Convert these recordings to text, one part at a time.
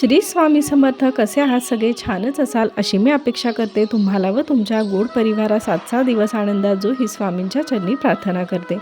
श्री स्वामी समर्थ कसे आहात सगळे? छानच असाल अशी मी अपेक्षा करते. तुम्हाला व तुमच्या गोड परिवारा सात सहा दिवस आनंदात जो ही स्वामींच्या चरणी प्रार्थना करते.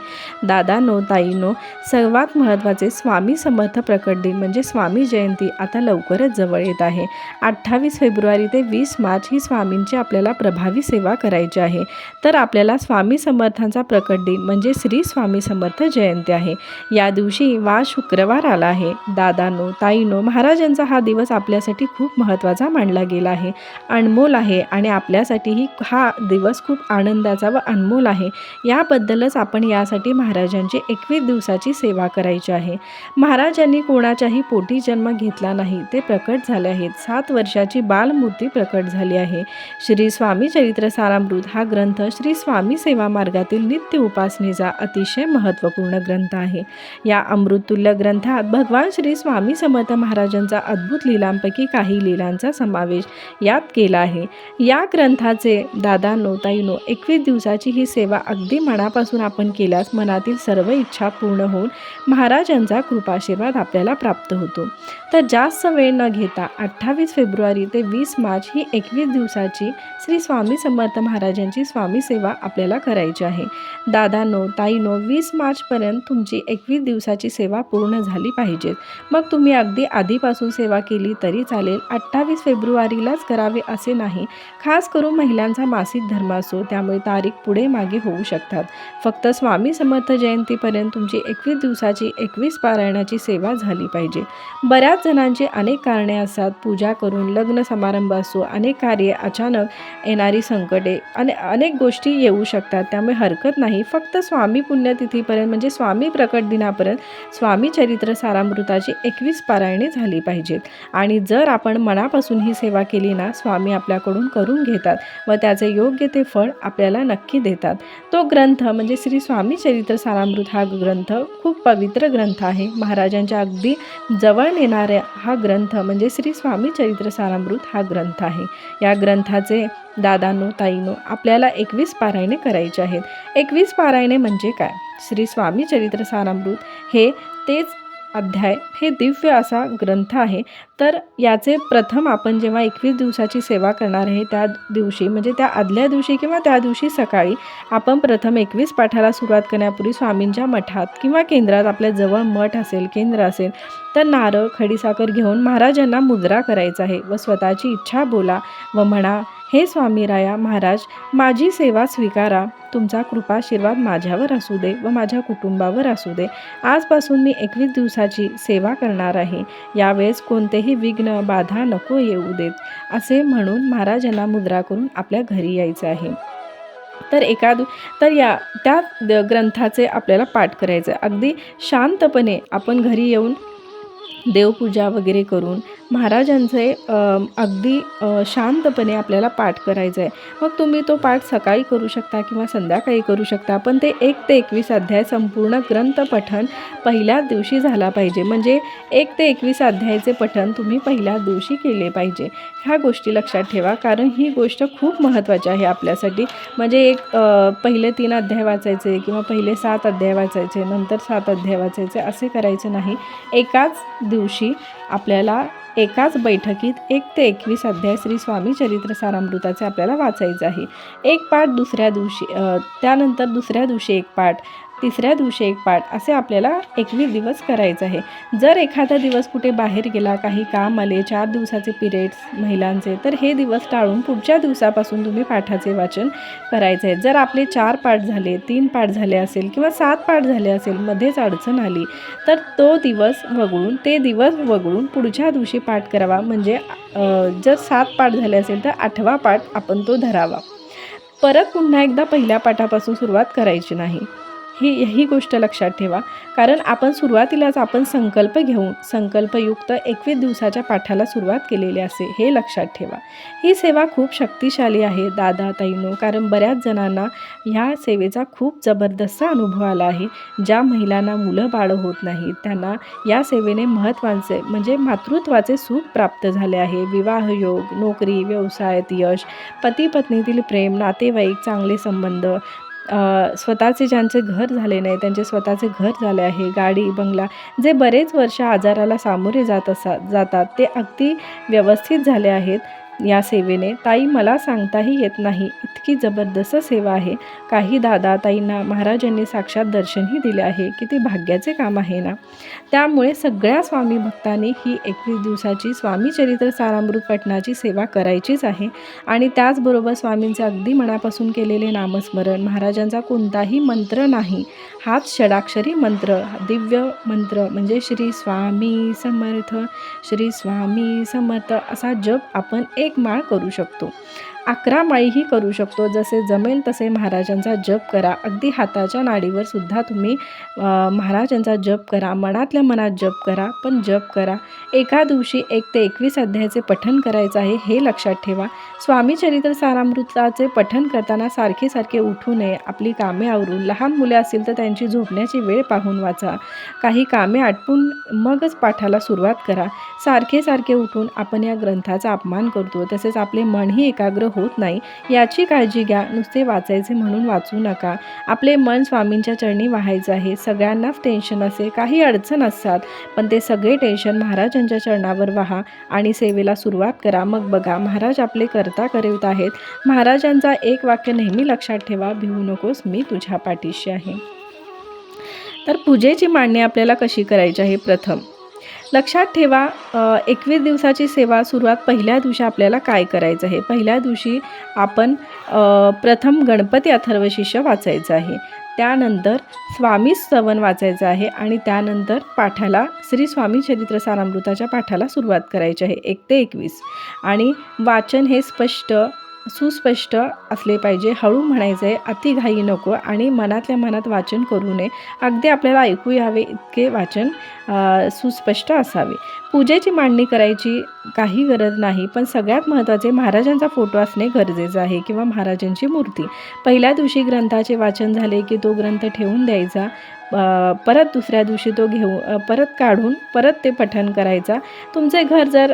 दादा नो ताई नो सर्वात महत्त्वाचे स्वामी समर्थ प्रकट दिन म्हणजे स्वामी जयंती. आता लवकरच जवळ येत आहे. अठ्ठावीस फेब्रुवारी ते वीस मार्च ही स्वामींची आपल्याला प्रभावी सेवा करायची आहे. तर आपल्याला स्वामी समर्थांचा प्रकट दिन म्हणजे श्री स्वामी समर्थ जयंती आहे. या दिवशी वा शुक्रवार आला आहे. दादानो ताईनो महाराजांचा हा दिवस आपल्यासाठी खूप महत्त्वाचा मानला गेला आहे. अनमोल आहे आणि आपल्यासाठीही हा दिवस खूप आनंदाचा व अनमोल आहे. याबद्दलच आपण यासाठी महाराजांची एकवीस दिवसाची सेवा करायची आहे. महाराजांनी कोणाच्याही पोटी जन्म घेतला नाही ते प्रकट झाले आहेत. सात वर्षाची बालमूर्ती प्रकट झाली आहे. श्री स्वामी चरित्र सारामृत हा ग्रंथ श्री स्वामी सेवा मार्गातील नित्य उपासनेचा अतिशय महत्त्वपूर्ण ग्रंथ आहे. या अमृततुल्य ग्रंथात भगवान श्री स्वामी समर्थ महाराजांचा अद्भुत लीलांपैकी काही लीलांचा समावेश यात केला आहे. या ग्रंथाचे दादा नोताईनो एकवीस दिवसाची ही सेवा अगदी मनापासून आपण केल्यास मनातील सर्व इच्छा पूर्ण होऊन महाराजांचा कृपाशीर्वाद आपल्याला प्राप्त होतो. तर जास्त वेळ न घेता अठ्ठावीस फेब्रुवारी ते वीस मार्च ही एकवीस दिवसाची श्री स्वामी समर्थ महाराजांची स्वामी सेवा आपल्याला करायची आहे. दादानो ताईनो वीस मार्चपर्यंत तुमची एकवीस दिवसाची सेवा पूर्ण झाली पाहिजे मग तुम्ही अगदी आधीपासून सेवा केली तरी चालेल. अठ्ठावीस फेब्रुवारीलाच करावे असे नाही. खास करून महिलांचा मासिक धर्म असो त्यामुळे तारीख पुढे मागे होऊ शकतात. फक्त स्वामी समर्थ जयंतीपर्यंत तुमची एकवीस दिवसाची एकवीस पारायणाची सेवा झाली पाहिजे. बऱ्याच जणांची अनेक कारणे असतात. पूजा करून लग्न समारंभ असो अनेक कार्ये अचानक येणारी संकटे आणि अनेक गोष्टी येऊ शकतात. त्यामुळे हरकत नाही. फक्त स्वामी पुण्यतिथीपर्यंत म्हणजे स्वामी प्रकट दिनापर्यंत स्वामी चरित्र सारामृताची एकवीस पारायणे झाली पाहिजेत. आणि जर आपण मनापासून ही सेवा केली ना स्वामी आपल्याकडून करून घेतात व त्याचे योग्य ते फळ आपल्याला नक्की देतात. तो ग्रंथ म्हणजे श्री स्वामी चरित्र सारामृत हा ग्रंथ खूप पवित्र ग्रंथ आहे. महाराजांच्या अगदी जवळ नेणाऱ्या हा ग्रंथ म्हणजे श्री स्वामी चरित्र सारामृत हा ग्रंथ आहे. या ग्रंथाचे दादानो ताईनो आपल्याला एकवीस पारायणे करायचे आहेत. एकवीस पारायणे म्हणजे काय? श्री स्वामी चरित्र सारामृत हे तेच अध्याय हे दिव्य असा ग्रंथ आहे. तर याचे प्रथम आपण जेव्हा एकवीस दिवसाची सेवा करणार आहे त्या दिवशी म्हणजे त्या आदल्या दिवशी किंवा त्या दिवशी सकाळी आपण प्रथम एकवीस पाठाला सुरुवात करण्यापूर्वी स्वामींच्या मठात किंवा केंद्रात आपल्या जवळ मठ असेल केंद्र असेल तर नारळ खडीसाखर घेऊन महाराजांना मुद्रा करायचा आहे व स्वतःची इच्छा बोला व म्हणा हे स्वामीराया महाराज माझी सेवा स्वीकारा. तुमचा कृपाशीर्वाद माझ्यावर असू दे व माझ्या कुटुंबावर असू दे. आजपासून मी एकवीस दिवसाची सेवा करणार आहे. यावेळेस कोणतेही विघ्न बाधा नको येऊ देत असे म्हणून महाराजांना मुद्रा करून आपल्या घरी यायचं आहे. तर एका तर या त्या द- ग्रंथाचे आपल्याला पाठ करायचं अगदी शांतपणे आपण घरी येऊन देवपूजा वगैरे करून महाराजांचे अगदी शांतपणे आपल्याला पाठ करायचं आहे मग तुम्ही तो पाठ सकाळी करू शकता किंवा संध्याकाळी करू शकता पण ते एक ते एकवीस अध्याय संपूर्ण ग्रंथ पठण पहिल्याच दिवशी झाला पाहिजे. म्हणजे एक ते एकवीस अध्यायाचे पठण तुम्ही पहिल्या दिवशी केले पाहिजे. ह्या गोष्टी लक्षात ठेवा कारण ही गोष्ट खूप महत्त्वाची आहे आपल्यासाठी. म्हणजे एक पहिले तीन अध्याय वाचायचे किंवा पहिले सात अध्याय वाचायचे नंतर सात अध्याय वाचायचे असे करायचे नाही. एकाच दिवशी आपल्याला एकाच बैठकीत एक ते एकवीस अध्याय श्री स्वामी चरित्र सारामृताचे आपल्याला वाचायचं आहे. एक पाठ दुसऱ्या दिवशी त्यानंतर दुसऱ्या दिवशी एक पाठ तिसऱ्या दिवशी एक पाठ असे आपल्याला एकवीस दिवस करायचं आहे. जर एखादा दिवस कुठे बाहेर गेला काही काम आले चार दिवसाचे पिरियड्स महिलांचे तर हे दिवस टाळून पुढच्या दिवसापासून तुम्ही पाठाचे वाचन करायचे आहे. जर आपले चार पाठ झाले तीन पाठ झाले असेल किंवा सात पाठ झाले असेल मध्येच अडचण आली तर तो दिवस वगळून ते दिवस वगळून पुढच्या दिवशी पाठ करावा. म्हणजे जर सात पाठ झाले असेल तर आठवा पाठ आपण तो धरावा. परत पुन्हा एकदा पहिल्या पाठापासून सुरुवात करायची नाही. ही ही गोष्ट लक्षात ठेवा. कारण आपण सुरुवातीलाच आपण संकल्प घेऊन संकल्पयुक्त एकवीस दिवसाच्या पाठाला सुरुवात केलेली असे हे लक्षात ठेवा. ही सेवा खूप शक्तिशाली आहे दादा ताईनो. कारण बऱ्याच जणांना ह्या सेवेचा खूप जबरदस्त अनुभव आला आहे. ज्या महिलांना मुलं बाळं होत नाहीत त्यांना या सेवेने महत्त्वाचे म्हणजे मातृत्वाचे सुख प्राप्त झाले आहे. विवाह योग नोकरी व्यवसायात यश पती पत्नीतील प्रेम नातेवाईक चांगले संबंध स्वतःचे ज्यांचे घर झाले नाही त्यांचे स्वतःचे घर झाले आहे गाडी बंगला जे बरेच वर्ष आजाराला सामोरे जात असा जातात ते अगदी व्यवस्थित झाले आहेत. या सेवेने. ताई मला सांगताही येत नाही. इतकी जबरदस्त सेवा आहे. काही दादा ताईंना महाराजांनी साक्षात दर्शनही दिले आहे. किती भाग्याचे काम आहे ना. त्यामुळे सगळ्या स्वामी भक्तांनी ही एकवीस दिवसाची स्वामी चरित्र सारामृत पठणाची सेवा करायचीच आहे. आणि त्याचबरोबर स्वामींचे अगदी मनापासून केलेले नामस्मरण महाराजांचा कोणताही मंत्र नाही. हाच षडाक्षरी मंत्र दिव्य मंत्र म्हणजे श्री स्वामी समर्थ श्री स्वामी समर्थ असा जप आपण एक एक माळ करू शकतो. अकरा माळीही करू शकतो. जसे जमेल तसे महाराजांचा जप करा. अगदी हाताच्या नाडीवर सुद्धा तुम्ही महाराजांचा जप करा. मनातल्या मनात जप करा पण जप करा. एका दिवशी एक ते एकवीस अध्यायाचे पठण करायचं आहे हे लक्षात ठेवा. स्वामी चरित्र सारामृताचे पठण करताना सारखे सारखे उठू नये. आपली कामे आवरून. लहान मुले असतील तर त्यांची झोपण्याची वेळ पाहून वाचा. काही कामे आटपून मगच पाठाला सुरुवात करा. सारखे सारखे उठून आपण या ग्रंथाचा अपमान करतो. तसेच आपले मनही एकाग्र होत नाही. याची काळजी घ्या. नुसते वाचायचे म्हणून वाचू नका. आपले मन स्वामींच्या चरणी वाहायचं आहे. सगळ्यांनाच टेन्शन असे काही अडचण असतात. पण ते सगळे टेन्शन महाराजांच्या चरणावर वाहा आणि सेवेला सुरुवात करा. मग बघा महाराज आपले करता करत आहेत. महाराजांचा एक वाक्य नेहमी लक्षात ठेवा. भिवू नकोस. मी तुझ्या पाठीशी आहे. तर पूजेची मांडणी आपल्याला कशी करायची आहे? प्रथम लक्षात ठेवा एकवीस दिवसाची सेवा सुरुवात पहिल्या दिवशी आपल्याला काय करायचं आहे? पहिल्या दिवशी आपण प्रथम गणपती अथर्वशिष्य वाचायचं आहे. त्यानंतर स्वामी स्तवन वाचायचं आहे आणि त्यानंतर पाठाला श्री स्वामी चरित्र सारामृताच्या पाठाला सुरुवात करायची आहे एक ते एकवीस. आणि वाचन हे स्पष्ट सुस्पष्ट असले पाहिजे. हळू म्हणायचं आहे अति घाई नको आणि मनातल्या मनात वाचन करू नये. अगदी आपल्याला ऐकू यावे इतके वाचन सुस्पष्ट असावे. पूजेची मांडणी करायची काही गरज नाही पण सगळ्यात महत्त्वाचे महाराजांचा फोटो असणे गरजेचं आहे किंवा महाराजांची मूर्ती. पहिल्या दिवशी ग्रंथाचे वाचन झाले की तो ग्रंथ ठेवून द्यायचा. परत दुसऱ्या दिवशी तो घेऊ परत काढून परत ते पठण करायचा. तुमचे घर जर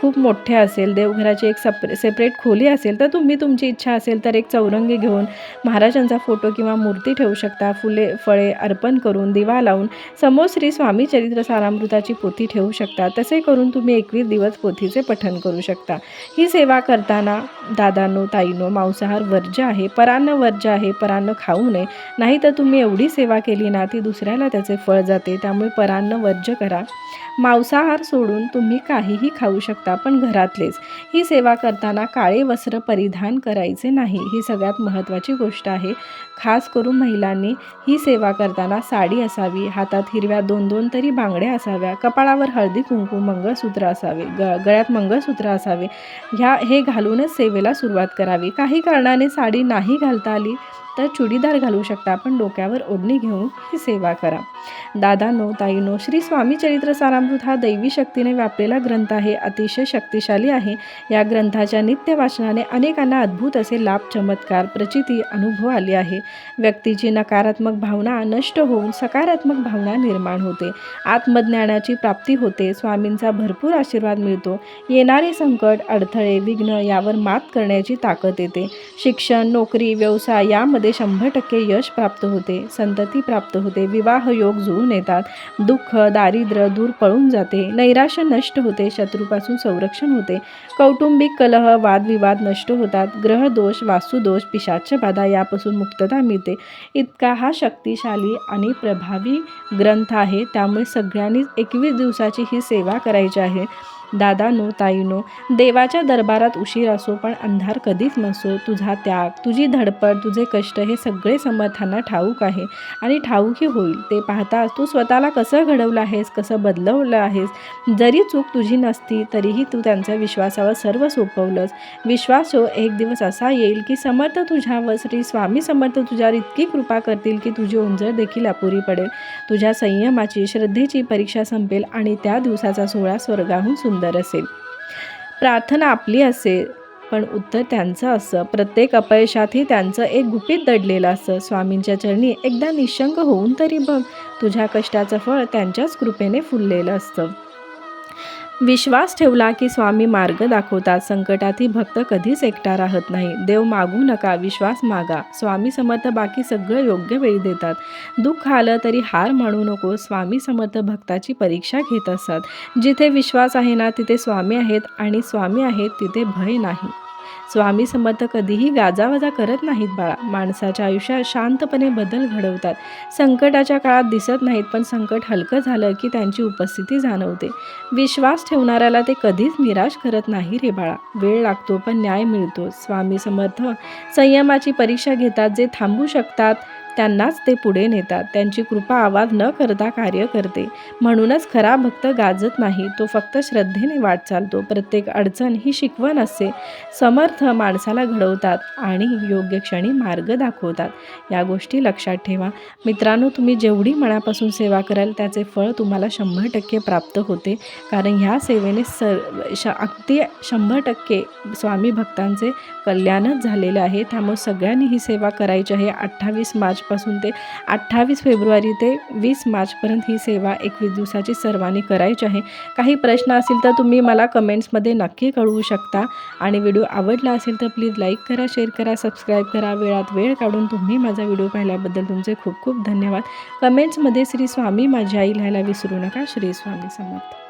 खूप मोठे असेल देवघराची एक सपरे सेपरेट खोली असेल तर तुम्ही तुमची इच्छा असेल तर एक चौरंगी घेऊन महाराजांचा फोटो किंवा मूर्ती ठेवू शकता. फुले फळे अर्पण करून दिवा लावून समोर श्री स्वामी चरित्र सारामृताची पोथी ठेवू शकता. तसे करून तुम्ही एकवीस दिवस पोथीचे पठण करू शकता. ही सेवा करताना दादांनो ताईनो मांसाहार वर्ज्य आहे. परान्न वर्ज्य आहे. परान्न खाऊ नये. नाही तर तुम्ही एवढी सेवा केली ना ती दुसऱ्याला त्याचे फळ जाते त्यामुळे परान्न वर्ज्य करा. मांसाहार सोडून तुम्ही काहीही खाऊ शकता पण घरातलेच. ही सेवा करताना काळे वस्त्र परिधान करायचे नाही ही सगळ्यात महत्त्वाची गोष्ट आहे. खास करून महिलांनी ही सेवा करताना साडी असावी हातात हिरव्या दोन दोन तरी बांगड्या असाव्या कपाळावर हळदी कुंकू मंगळसूत्र असावे ग गळ्यात मंगळसूत्र असावे. ह्या हे घालूनच सेवेला सुरुवात करावी. काही कारणाने साडी नाही घालता आली तर चुडीदार घालू शकता. पण डोक्यावर ओढणी घेऊन ही सेवा करा. दादानो ताईनो श्री स्वामी चरित्र सारामृत हा दैवी शक्तीने व्यापलेला ग्रंथ आहे. अतिशय शक्तिशाली आहे. या ग्रंथाच्या नित्य वाचनाने अनेकांना अद्भुत असे लाभ चमत्कार प्रचिती अनुभव आले आहे. व्यक्तीची नकारात्मक भावना नष्ट होऊन सकारात्मक भावना निर्माण होते. आत्मज्ञानाची प्राप्ती होते. स्वामींचा भरपूर आशीर्वाद मिळतो. येणारे संकट अडथळे विघ्न यावर मात करण्याची ताकद येते. शिक्षण नोकरी व्यवसाय यामध्ये शंभर टक्के यश प्राप्त होते संतती प्राप्त होते विवाह योग जुळून येतात दुःख दारिद्र्य दूर पळून जाते नैराश्य नष्ट होते शत्रूपासून संरक्षण होते कौटुंबिक कलह वादविवाद नष्ट होतात ग्रहदोष वास्तुदोष पिशाच्य बाधा यापासून मुक्तता मिळते. इतका हा शक्तिशाली आणि प्रभावी ग्रंथ आहे त्यामुळे सगळ्यांनीच एकवीस दिवसाची ही सेवा करायची आहे. दादानो ताईनो देवाच्या दरबारात उशीर असो पण अंधार कधीच नसो. तुझा त्याग तुझी धडपड तुझे कष्ट हे सगळे समर्थांना ठाऊक आहे आणि ठाऊकही होईल. ते पाहता तू स्वतःला कसं घडवलं आहेस कसं बदलवलं आहेस? जरी चूक तुझी नसती तरीही तू त्यांच्या विश्वासावर सर्व सोपवलंस. विश्वास हो एक दिवस असा येईल की समर्थ तुझ्यावर श्री स्वामी समर्थ तुझ्यावर इतकी कृपा करतील की तुझी ओंजळ देखील अपुरी पडेल. तुझ्या संयमाची श्रद्धेची परीक्षा संपेल आणि त्या दिवसाचा सोहळा स्वर्गाहून सुंदर असेल. प्रार्थना आपली असेल पण उत्तर त्यांचं असं. प्रत्येक अपयशातही त्यांचं एक गुपित दडलेलं असं. स्वामींच्या चरणी एकदा निशंक होऊन तरी बघ तुझ्या कष्टाचं फळ त्यांच्याच कृपेने फुललेलं असतं. विश्वास ठेवला की स्वामी मार्ग दाखवतात. संकटातही भक्त कधीच एकटा राहत नाही. देव मागू नका विश्वास मागा. स्वामी समर्थ बाकी सगळं योग्य वेळी देतात. दुःख आलं तरी हार मानू नको. स्वामी समर्थ भक्ताची परीक्षा घेत असतात. जिथे विश्वास आहे ना तिथे स्वामी आहेत आणि स्वामी आहेत तिथे भय नाही. स्वामी समर्थ कधीही गाजावाजा करत नाहीत बाळा. माणसाच्या आयुष्यात शांतपणे बदल घडवतात. संकटाच्या काळात दिसत नाहीत पण संकट हलकं झालं की त्यांची उपस्थिती जाणवते. विश्वास ठेवणाऱ्याला ते कधीच निराश करत नाही रे बाळा. वेळ लागतो पण न्याय मिळतो. स्वामी समर्थ संयमाची परीक्षा घेतात जे थांबू शकतात त्यांनाच ते पुढे नेतात. त्यांची कृपा आवाज न करता कार्य करते. म्हणूनच खरा भक्त गाजत नाही. तो फक्त श्रद्धेने वाट चालतो. प्रत्येक अडचण ही शिकवण असते. समर्थ माणसाला घडवतात आणि योग्य क्षणी मार्ग दाखवतात. या गोष्टी लक्षात ठेवा. मित्रांनो तुम्ही जेवढी मनापासून सेवा कराल त्याचे फळ तुम्हाला शंभर टक्के प्राप्त होते. कारण ह्या सेवेने सर श अगदी शंभर टक्के स्वामी भक्तांचे कल्याणच झालेलं आहे. त्यामुळे सगळ्यांनी ही सेवा करायची आहे. अठ्ठावीस मार्च मार्चपासून ते अठ्ठावीस फेब्रुवारी ते वीस मार्चपर्यंत ही सेवा एकवीस दिवसाची सर्वांनी करायची आहे. काही प्रश्न असतील तर तुम्ही मला कमेंट्समध्ये नक्की कळवू शकता. आणि व्हिडिओ आवडला असेल तर प्लीज लाईक करा शेअर करा सबस्क्राईब करा. वेळात वेळ काढून तुम्ही माझा व्हिडिओ पाहिल्याबद्दल तुमचे खूप खूप धन्यवाद. कमेंट्समध्ये श्री स्वामी माझी आई लिहायला विसरू नका. श्री स्वामी समर्थ.